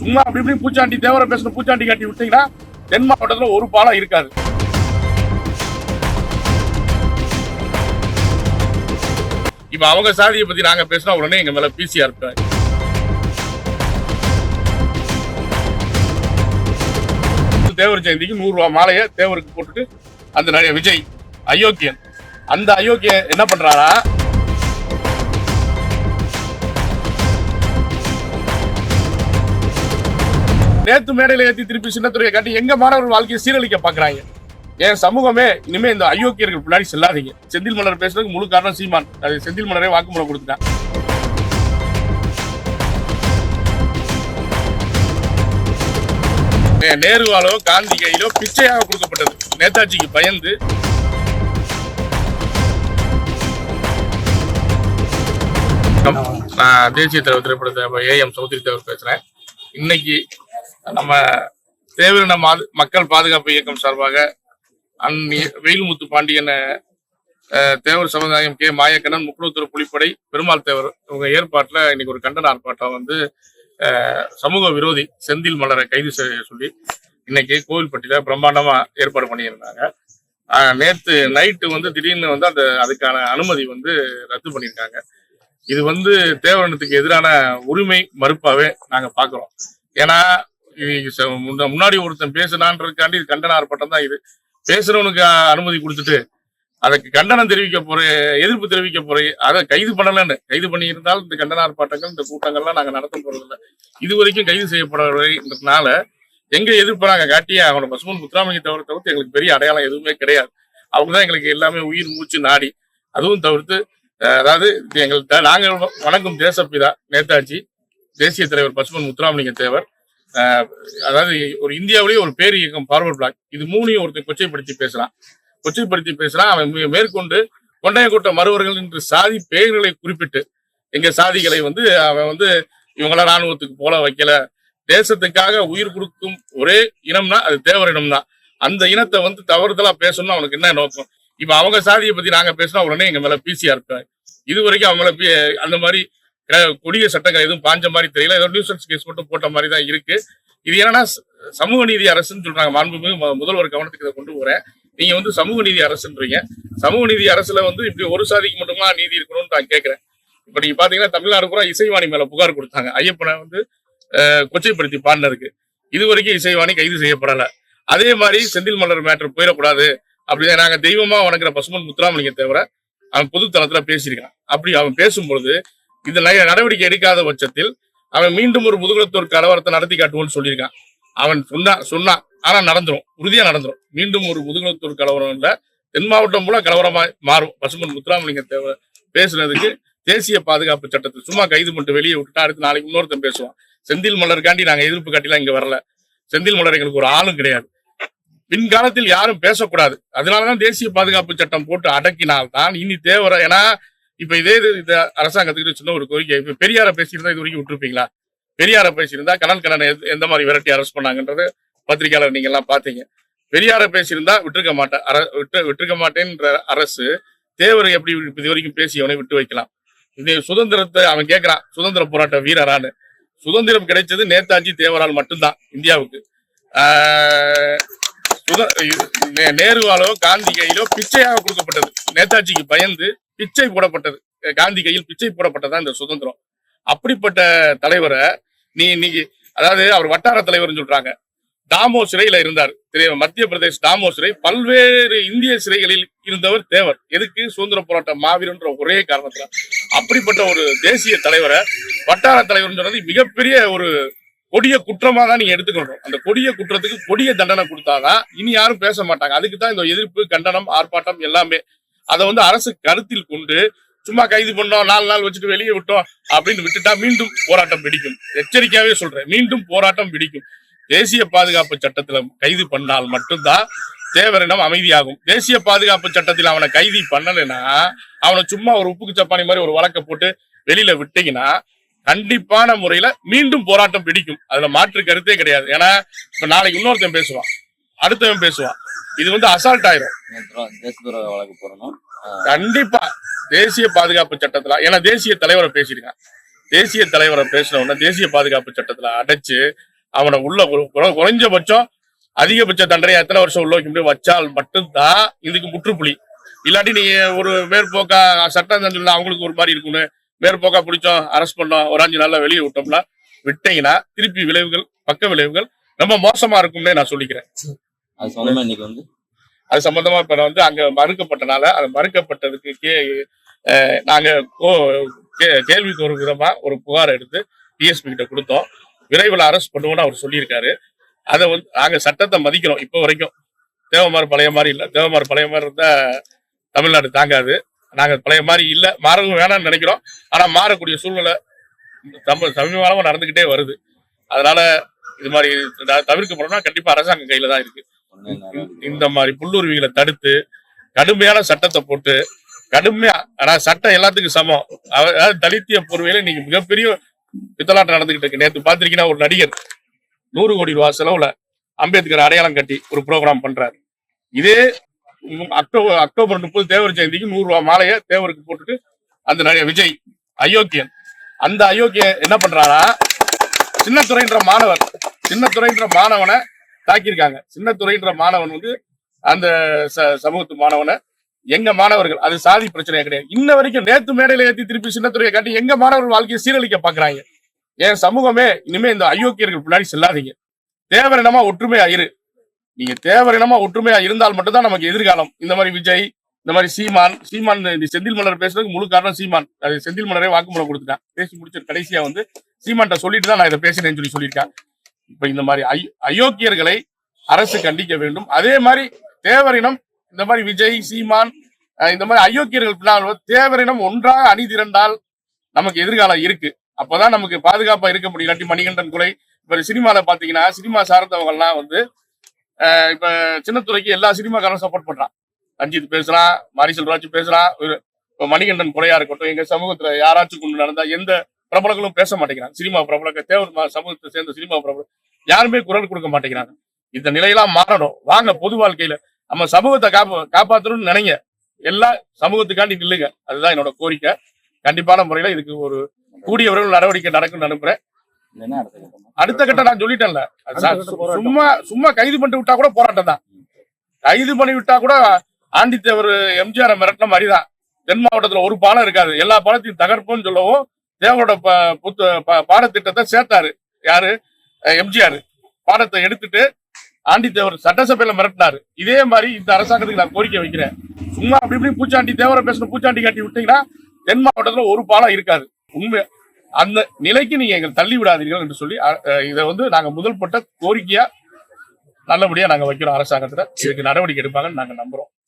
சும்மா அப்படி இப்படி பூச்சாண்டி தேவரை பேசுன பூச்சாண்டி காட்டி விட்டீங்கன்னா தென் மாவட்டத்தில் ஒரு பாலம் இருக்காது. இப்ப அவங்க சாதியை பத்தி நாங்க பேசினா உடனே எங்க மேல பிசிஆர் இருப்பாரு தேவர் ஜெயந்திக்கு நூறு ரூபாய் மாலையை தேவருக்கு போட்டுட்டு அந்த நிறைய விஜய் அயோக்கியன். அந்த அயோக்கியன் என்ன பண்றாரா நேத்து மேடையில ஏத்தி திருப்பி சின்னத்துறையை காட்டி எங்க மாணவர்கள் வாழ்க்கையை சீரழிக்க பாக்குறாங்க? என் சமூகமே இனிமே இந்த அயோக்கியர்கள் பின்னாடி செல்லாதீங்க. செந்தில் மலர் பேசுறதுக்கு முழு காரணம் சீமான். அது செந்தில் மலரே வாக்குமூலம் கொடுத்துட்டான். நேருவாலோ காந்தி கையிலோ பிச்சையாக கொடுக்கப்பட்டது. நேதாஜிக்கு பயந்து. நான் தேசிய தலைவர் திரைப்படத்தை ஏ எம் சௌத்ரி தேவர் பேசுறேன். இன்னைக்கு நம்ம தேவையான மக்கள் பாதுகாப்பு இயக்கம் சார்பாக அந்நி வெயில்முத்து பாண்டியன் தேவர் சமுதாயம் கே மாயக்கண்ணன் முக்குளத்தூர் புலிப்படை பெருமாள் தேவர் இவங்க ஏற்பாட்டில் இன்னைக்கு ஒரு கண்டன ஆர்ப்பாட்டம் வந்து சமூக விரோதி செந்தில் மலரை கைது செய்ய சொல்லி இன்னைக்கு கோவில்பட்டியில பிரம்மாண்டமாக ஏற்பாடு பண்ணியிருந்தாங்க. நேற்று நைட்டு வந்து திடீர்னு வந்து அந்த அதுக்கான அனுமதி வந்து ரத்து பண்ணியிருக்காங்க. இது வந்து தேவரணத்துக்கு எதிரான உரிமை மறுப்பாகவே நாங்கள் பார்க்குறோம் ஏன்னா முன்னாடி ஒருத்தன் பேசினான்றதுக்காண்டி இது கண்டன ஆர்ப்பாட்டம் தான் இது. பேசுறவனுக்கு அனுமதி கொடுத்துட்டு அதுக்கு கண்டனம் தெரிவிக்க போற எதிர்ப்பு தெரிவிக்க போற அதை கைது பண்ணலன்னு. கைது பண்ணியிருந்தாலும் இந்த கண்டன ஆர்ப்பாட்டங்கள் இந்த கூட்டங்கள்லாம் நாங்கள் நடத்த போறதில்லை. இது வரைக்கும் கைது செய்யப்படவில்லைன்றதுனால எங்க எதிர்ப்பு நாங்கள் காட்டியே ஆகணும். பசுமன் முத்துராமலிங்க தவிர தவிர்த்து எங்களுக்கு பெரிய அடையாளம் எதுவுமே கிடையாது. அவங்க தான் எங்களுக்கு எல்லாமே உயிர் மூச்சு நாடி. அதுவும் தவிர்த்து அதாவது எங்கள்கிட்ட த- நாங்கள் வணங்கும் தேசப்பிதா நேதாஜி தேசிய தலைவர் பசுமன் முத்துராமலிங்க தேவர் அதாவது ஒரு இந்தியாவிலேயே ஒரு பேர் இயக்கம் ஃபார்வர்ட் பிளாக் இது மூணையும் ஒருத்தர் கொச்சைப்படுத்தி பேசுறான். கொச்சைப்படுத்தி பேசுறான் அவன் மேற்கொண்டு கொண்டையங்கோட்ட மறுவர்கள் என்று சாதி பெயர்களை குறிப்பிட்டு எங்க சாதிகளை வந்து அவன் வந்து இவங்கள ராணுவத்துக்கு போல வைக்கல. தேசத்துக்காக உயிர் கொடுக்கும் ஒரே இனம்னா அது தேவர் இனம் தான் அந்த இனத்தை வந்து தவறுதலா பேசணும்னு அவனுக்கு என்ன நோக்கம்? இப்ப அவங்க சாதியை பத்தி நாங்க பேசினா உடனே எங்க மேல பிசிஆர் இருப்பாங்க இது வரைக்கும் அவங்கள மேல அந்த மாதிரி ஏன்னா கொடிய சட்டங்கள் எதுவும் பாஞ்ச மாதிரி தெரியல. ஏதோ நியூசன்ஸ் கேஸ் மட்டும் போட்ட மாதிரி தான் இருக்கு. இது என்னன்னா சமூக நீதி அரசுன்னு சொல்றாங்க. மாண்புமிகு முதல்வர் கவனத்துக்கு இதை கொண்டு போறேன். நீங்க வந்து சமூக நீதி அரசுன்றீங்க. சமூக நீதி அரசுல வந்து இப்படி ஒரு சாதிக்கு மட்டுமா நீதி இருக்கணும்னு நான் கேட்கிறேன். இப்ப நீங்க பாத்தீங்கன்னா தமிழ்நாடு பூரா இசைவாணி மேல புகார் கொடுத்தாங்க. ஐயப்பனை வந்து கொச்சைப்படுத்தி பாடினருக்கு இது வரைக்கும் இசைவாணி கைது செய்யப்படல. அதே மாதிரி செந்தில் மலர் மேட்டர் போயிடக்கூடாது. அப்படிதான் நாங்க தெய்வமா வணங்குற பசுமன் முத்துராமலிங்க தவிர அவன் பொது தளத்துல பேசியிருக்கான். அப்படி அவன் பேசும்பொழுது இந்த நடவடிக்கை எடுக்காத பட்சத்தில் அவன் மீண்டும் ஒரு முதுகுலத்தோர் கலவரத்தை நடத்தி காட்டுவோம்னு சொல்லியிருக்கான். அவன் சொன்னான் சொன்னான் ஆனா நடந்துரும் உறுதியா நடந்துரும். மீண்டும் ஒரு முதுகுலத்தூர் கலவரம் இல்ல. தென் மாவட்டம் மூலம் கலவரமா மாறும். பசுமன் முத்துராமலிங்க தேவை பேசுனதுக்கு தேசிய பாதுகாப்பு சட்டத்தை சும்மா கைது மட்டும் வெளியே விட்டுட்டா அடுத்து நாளைக்கு இன்னொருத்தன் பேசுவான். செந்தில் மலருக்காண்டி நாங்க எதிர்ப்பு காட்டிலாம் இங்க வரல. செந்தில் மலர் எங்களுக்கு ஒரு ஆளும் கிடையாது. பின்காலத்தில் யாரும் பேசக்கூடாது. அதனாலதான் தேசிய பாதுகாப்பு சட்டம் போட்டு அடக்கினால்தான் இனி தேவர ஏன்னா இப்ப இதே இது இந்த அரசாங்கத்துக்கு சின்ன ஒரு கோரிக்கை இப்ப பெரியார பேசியிருந்தா இது வரைக்கும் விட்டுருப்பீங்களா? பெரியார பேசியிருந்தா கண்ணன் கண்ணன் எந்த- எந்த மாதிரி விரட்டி அரெஸ்ட் பண்ணாங்கன்றது பத்திரிகையாளர் நீங்க எல்லாம் பாத்தீங்க. பெரியார பேசியிருந்தா விட்டுருக்க மாட்டேன் அர விட்டு விட்டுருக்க மாட்டேன்ற அரசு தேவரை எப்படி இது வரைக்கும் பேசி அவனை விட்டு வைக்கலாம். இது சுதந்திரத்தை அவன் கேட்கறான் சுதந்திர போராட்ட வீரரான்னு. சுதந்திரம் கிடைச்சது நேதாஜி தேவரால் மட்டும்தான் இந்தியாவுக்கு. ஆஹ் நேருவாலோ காந்தி கையிலோ பிச்சையாக கொடுக்கப்பட்டது. நேதாஜிக்கு பயந்து பிச்சை போடப்பட்டது. காந்தி கையில் பிச்சை போடப்பட்டதா இந்த சுதந்திரம். அப்படிப்பட்ட தலைவரை நீ இன்னைக்கு அதாவது அவர் வட்டார தலைவர்னு சொல்றாங்க. தாமோ சிறையில இருந்தார். திரு- மத்திய பிரதேஷ் தாமோ சிறை பல்வேறு இந்திய சிறைகளில் இருந்தவர் தேவர். எதுக்கு சுதந்திர போராட்ட மாவீரன்ற ஒரே காரணத்துல. அப்படிப்பட்ட ஒரு தேசிய தலைவரை வட்டார தலைவர்னு சொன்னது மிகப்பெரிய ஒரு கொடிய குற்றமா தான் நீங்க எடுத்துக்கணும். அந்த கொடிய குற்றத்துக்கு கொடிய தண்டனை கொடுத்தாதான் இனி யாரும் பேச மாட்டாங்க. அதுக்கு தான் இந்த எதிர்ப்பு கண்டனம் ஆர்ப்பாட்டம் எல்லாமே அதை வந்து அரசு கருத்தில் கொண்டு சும்மா கைது பண்ணோம் நாலு நாள் வச்சுட்டு வெளியே விட்டோம் அப்படின்னு விட்டுட்டா மீண்டும் போராட்டம் பிடிக்கும் எச்சரிக்கையாவே சொல்றேன் மீண்டும் போராட்டம் பிடிக்கும் தேசிய பாதுகாப்பு சட்டத்துல கைது பண்ணால் மட்டும்தான் தேவரிடம் அமைதியாகும். தேசிய பாதுகாப்பு சட்டத்தில் அவனை கைது பண்ணலைன்னா அவனை சும்மா ஒரு உப்புக்கு சப்பானி மாதிரி ஒரு வழக்கை போட்டு வெளியில விட்டீங்கன்னா கண்டிப்பான முறையில மீண்டும் போராட்டம் பிடிக்கும் அதுல மாற்று கருத்தே கிடையாது. ஏன்னா இப்ப நாளைக்கு இன்னொருத்தன் பேசுவான். அடுத்தவன் பேசுவான். இது வந்து அசால்ட் ஆயிரும். கண்டிப்பா தேசிய பாதுகாப்பு சட்டத்துல ஏன்னா தேசிய தலைவரை பேசியிருக்கான். தேசிய தலைவரை பேசின தேசிய பாதுகாப்பு சட்டத்துல அடைச்சு அவனை உள்ள குறைஞ்சபட்சம் அதிகபட்ச தண்டனை எத்தனை வருஷம் உள்ள வைக்க முடியும் வச்சால் மட்டும்தான் இதுக்கு முற்றுப்புள்ளி இல்லாட்டி நீ ஒரு மேற்போக்கா சட்டம் தண்டனை அவங்களுக்கு ஒரு மாதிரி இருக்கும்னு மேற்போக்கா பிடிச்சோம் அரெஸ்ட் பண்ணோம் ஒரு அஞ்சு நாள்ல வெளியே விட்டோம்னா விட்டீங்கன்னா திருப்பி விளைவுகள் பக்க விளைவுகள் ரொம்ப மோசமா இருக்கும்னே நான் சொல்லிக்கிறேன். அது சொந்தமா இன்னைக்கு வந்து? அது சம்பந்தமா இப்ப நான் வந்து அங்க மறுக்கப்பட்டனால அது மறுக்கப்பட்டதுக்கு கே நாங்க கோ- கே- கேள்விக்கு ஒரு விதமா ஒரு புகார் எடுத்து டிஎஸ்பி கிட்ட கொடுத்தோம். விரைவில் அரெஸ்ட் பண்ணுவோம்னு அவர் சொல்லியிருக்காரு. அதை வந்து நாங்க சட்டத்தை மதிக்கிறோம் இப்போ வரைக்கும். தேவமார் பழைய மாதிரி இல்லை. தேவமார் பழைய மாதிரி இருந்தா தமிழ்நாடு தாங்காது. நாங்க பழைய மாதிரி இல்லை. மாறவும் வேணாம்னு நினைக்கிறோம். ஆனா மாறக்கூடிய சூழ்நிலை தமிழ் சமீபகாலமா நடந்துகிட்டே வருது. அதனால இது மாதிரி த- தவிர்க்கப்படணும்னா கண்டிப்பா அரசாங்கம் கையில தான் இருக்கு. இந்த மாதிரி புல்லுருவிகளை தடுத்து கடுமையான சட்டத்தை போட்டு கடுமையா ஆனா சட்டம் எல்லாத்துக்கும் சமம். அதாவது தலித்திய பொறுமையில இன்னைக்கு மிகப்பெரிய பித்தலாட்டம் நடந்துகிட்டு இருக்கு. நேத்து பாத்திருக்கீங்கன்னா ஒரு நடிகர் நூறு கோடி ரூபாய் செலவுல அம்பேத்கர் அடையாளம் கட்டி ஒரு ப்ரோக்ராம் பண்றாரு. இதே அக்டோபர் அக்டோபர் முப்பது தேவர் ஜெயந்திக்கு நூறு ரூபாய் மாலையை தேவருக்கு போட்டுட்டு அந்த நடிகர் விஜய் அயோக்கியன். அந்த அயோக்கியன் என்ன பண்றாரா? சின்னத்துறைன்ற மாணவர் சின்னத்துறைன்ற மாணவனை தாக்கியிருக்காங்க. சின்னத்துறைன்ற மாணவன் வந்து அந்த ச- சமூகத்து மாணவனை எங்க மாணவர்கள் அது சாதி பிரச்சனையா கிடையாது. இன்ன வரைக்கும் நேத்து மேடையில ஏத்தி திருப்பி சின்னத்துறையை காட்டி எங்க மாணவர்கள் வாழ்க்கையை சீரழிக்க பாக்குறாங்க. என் சமூகமே இனிமே இந்த அயோக்கியர்கள் பின்னாடி செல்லாதீங்க. தேவரினமா ஒற்றுமையா இரு. நீங்க தேவரினமா ஒற்றுமையா இருந்தால் மட்டும்தான் நமக்கு எதிர்காலம். இந்த மாதிரி விஜய் இந்த மாதிரி சீமான் சீமான் இந்த செந்தில் மலர் பேசுறதுக்கு முழு காரணம் சீமான். அது செந்தில் மலரே வாக்குமூலம் கொடுத்துட்டான். பேசி முடிச்ச கடைசியா வந்து சீமான்ட்ட சொல்லிட்டு தான் நான் இதை பேசினேன்னு சொல்லி சொல்லியிருக்கேன். இப்ப இந்த மாதிரி அயோக்கியர்களை அரசு கண்டிக்க வேண்டும். அதே மாதிரி தேவரினம் இந்த மாதிரி விஜய் சீமான் இந்த மாதிரி அயோக்கியர்கள் பின்னால் தேவரினம் ஒன்றாக அணி திரண்டால் நமக்கு எதிர்காலம் இருக்கு. அப்பதான் நமக்கு பாதுகாப்பா இருக்க முடியும். இல்லாட்டி மணிகண்டன் கொலை இப்ப சினிமால பாத்தீங்கன்னா சினிமா சார்ந்தவங்க எல்லாம் வந்து இப்ப சின்னத்துறைக்கு எல்லா சினிமாக்காரரும் சப்போர்ட் பண்றான். ரஞ்சித் பேசுறான் மாரி செல்வராஜ் பேசுறான் ஒரு- மணிகண்டன் கொலையா இருக்கட்டும் எங்க சமூகத்துல யாராச்சும் கொண்டு நடந்தா எந்த பிரபலங்களும் பேச மாட்டேங்கிறாங்க. சினிமா பிரபலங்க தேவர் சமூகத்தை சேர்ந்த சினிமா பிரபலம் யாருமே குரல் கொடுக்க மாட்டேங்கிறாங்க. இந்த நிலையெல்லாம் மாறணும். வாங்க பொது வாழ்க்கையில நம்ம சமூகத்தை காப்பா காப்பாற்றணும்னு நினைங்க. எல்லா சமூகத்துக்காண்டி நில்லுங்க. அதுதான் என்னோட கோரிக்கை. கண்டிப்பான முறையில இதுக்கு ஒரு கூடிய விரைவில் நடவடிக்கை நடக்கும்னு அனுப்புறேன் அடுத்த கட்டமா? கட்டம் நான் சொல்லிட்டேன்ல. சும்மா சும்மா கைது பண்ணிட்டு விட்டா கூட போராட்டம் தான். கைது பண்ணி விட்டா கூட ஆண்டித்தேவர் எம்ஜிஆர் மிரட்டின மாதிரிதான். தென் மாவட்டத்துல ஒரு பாலம் இருக்காது. எல்லா பாலத்தையும் தகர்ப்போம்னு சொல்லவும் தேவரோட ப- புத்த பாடத்திட்டத்தை சேர்த்தாரு. யாரு? எம்ஜிஆர். பாடத்தை எடுத்துட்டு ஆண்டித்தேவர் சட்டசபையில மிரட்டினாரு. இதே மாதிரி இந்த அரசாங்கத்துக்கு நான் கோரிக்கை வைக்கிறேன். சும்மா அப்படி இப்படி பூச்சாண்டி தேவரை பேசின பூச்சாண்டி காட்டி விட்டீங்கன்னா தென் மாவட்டத்துல ஒரு பாலம் இருக்காது. உண்மை அந்த நிலைக்கு நீங்க எங்களை தள்ளி விடாதீர்கள் என்று சொல்லி இதை வந்து நாங்க முதல் பட்ட கோரிக்கையா நல்லபடியா நாங்க வைக்கிறோம் அரசாங்கத்துல. இதுக்கு நடவடிக்கை எடுப்பாங்கன்னு நாங்க நம்புறோம்.